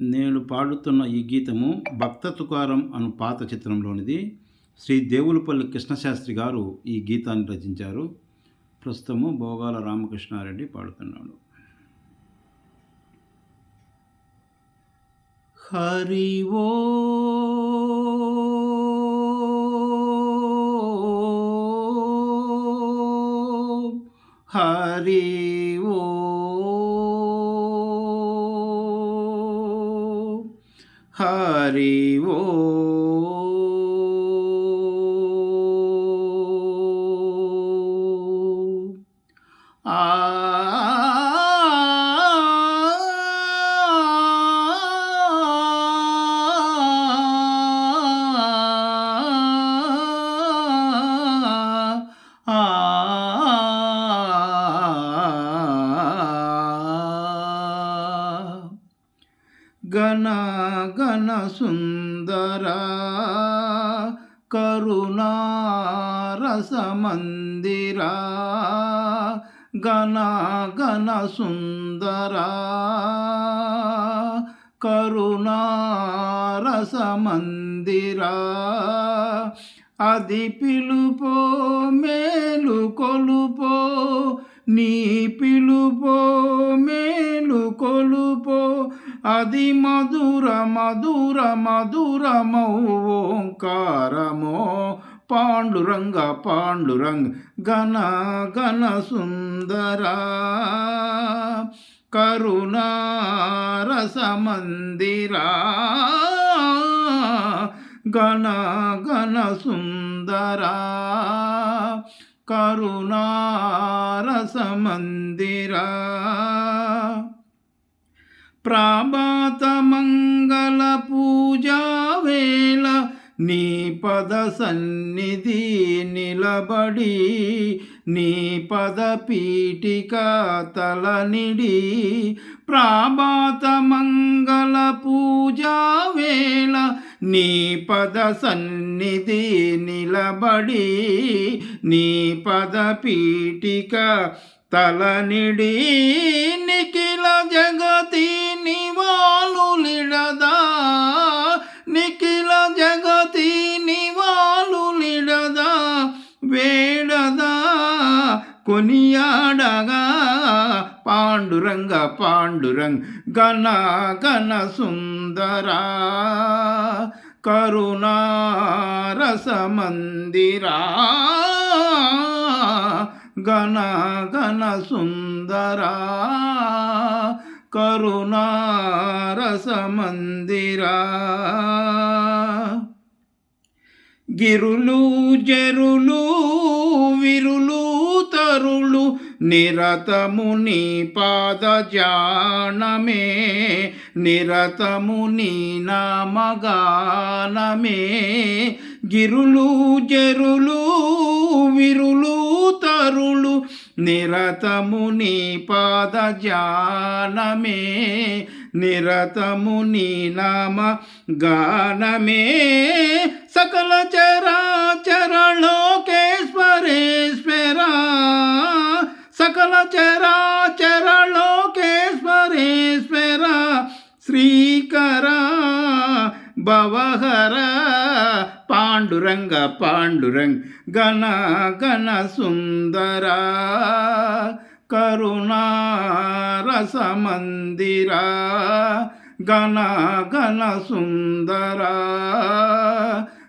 నేను పాడుతున్న ఈ గీతము భక్త తుకారం అను పాత చిత్రంలోనిది. శ్రీ దేవులపల్లి కృష్ణశాస్త్రి గారు ఈ గీతాన్ని రచించారు. ప్రస్తుతము భోగాల రామకృష్ణారెడ్డి పాడుతున్నాడు. హరి ఓ హరి ఓ हरि ओ గణ గణ సుందర కరుణారసమందిర గణ గణ సుందర కరుణారసమందిర అది పిలుపో మేలు కొలుపో నీ పిలుపో అది మధుర మధుర మధురమౌ ఓంకారమో పాండురంగ పాండురంగ ఘన ఘన సుందరా. కరుణారసమందిరా ఘన ఘన సుందరా. కరుణారసమందిరా రసమందిరా ప్రాభాత మంగళ పూజా వేళ నీ పద సన్నిధి నిలబడి నీ పద పీఠిక తలనిడి ప్రాభాత మంగళ పూజా వేళ నీ పద సన్నిధి నిలబడి నీ పద పీఠిక తలనిడి వేడదా కొనియాడగా పాండురంగ పాండురంగ గణ గణ సుందరా కరుణా రసమందిరా గణ గణ సుందరా కరుణా రసమందిరా గిరులు జరులు విరులు తరులు నిరతముని పాద జానమే నిరతముని నమగానమే. గిరులు జరులు విరులు తరులు నిరతముని పాద జానమే నిరతముని నమ గానమే सकलचराचरलोकेश्वरेश्वरा सकलचराचरलोकेश्वरेश्वरा श्रीकरा భవహర పాండురంగ పాండురంగ గణ గణ సుందర కరుణారసమందిర గణ గణ సుందరా